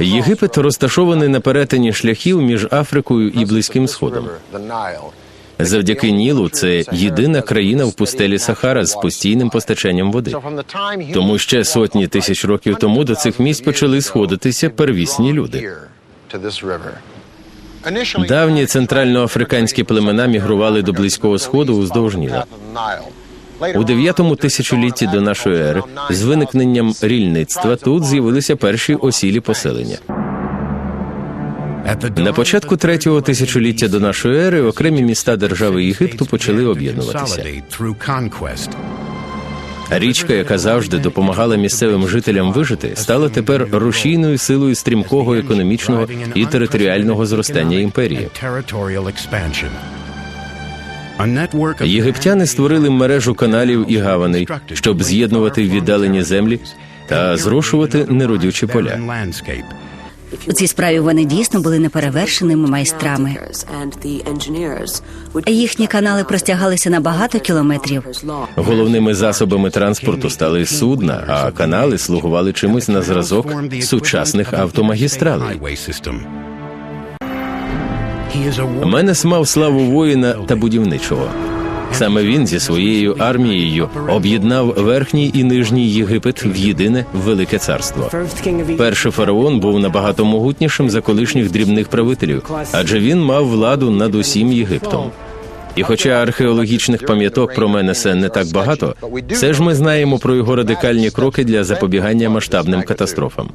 Єгипет розташований на перетині шляхів між Африкою і Близьким Сходом. Завдяки Нілу це єдина країна в пустелі Сахара з постійним постачанням води. Тому ще сотні тисяч років тому до цих місць почали сходитися первісні люди. Давні центральноафриканські племена мігрували до Близького Сходу уздовж Ніла. У 9 тисячолітті до нашої ери з виникненням рільництва тут з'явилися перші осілі поселення. На початку третього тисячоліття до нашої ери окремі міста держави Єгипту почали об'єднуватися. Річка, яка завжди допомагала місцевим жителям вижити, стала тепер рушійною силою стрімкого економічного і територіального зростання імперії. Єгиптяни створили мережу каналів і гаваней, щоб з'єднувати віддалені землі та зрошувати неродючі поля. У цій справі вони дійсно були неперевершеними майстрами. Їхні канали простягалися на багато кілометрів. Головними засобами транспорту стали судна, а канали слугували чимось на зразок сучасних автомагістралей. Менес мав славу воїна та будівничого. Саме він зі своєю армією об'єднав верхній і нижній Єгипет в єдине велике царство. Перший фараон був набагато могутнішим за колишніх дрібних правителів, адже він мав владу над усім Єгиптом. І хоча археологічних пам'яток про Менеса не так багато, все ж ми знаємо про його радикальні кроки для запобігання масштабним катастрофам.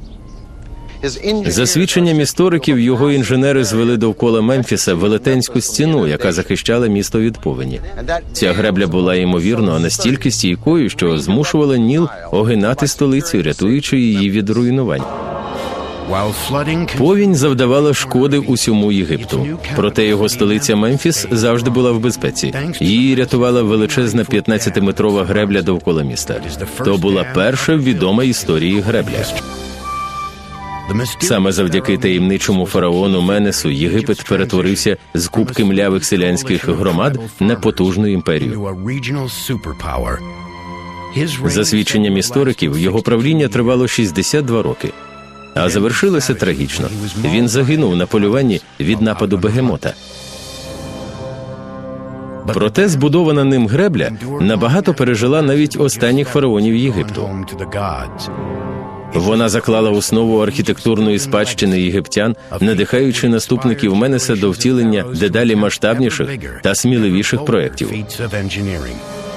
За свідченням істориків, його інженери звели довкола Мемфіса велетенську стіну, яка захищала місто від повені. Ця гребля була ймовірно настільки стійкою, що змушувала Ніл огинати столицю, рятуючи її від руйнувань. Повінь завдавала шкоди усьому Єгипту. Проте його столиця Мемфіс завжди була в безпеці. Її рятувала величезна 15-метрова гребля довкола міста. То була перша відома історії гребля. Саме завдяки таємничому фараону Менесу Єгипет перетворився з кубки млявих селянських громад на потужну імперію. За свідченням істориків, його правління тривало 62 роки, а завершилося трагічно. Він загинув на полюванні від нападу бегемота. Проте збудована ним гребля набагато пережила навіть останніх фараонів Єгипту. Вона заклала основу архітектурної спадщини єгиптян, надихаючи наступників Менеса до втілення дедалі масштабніших та сміливіших проєктів.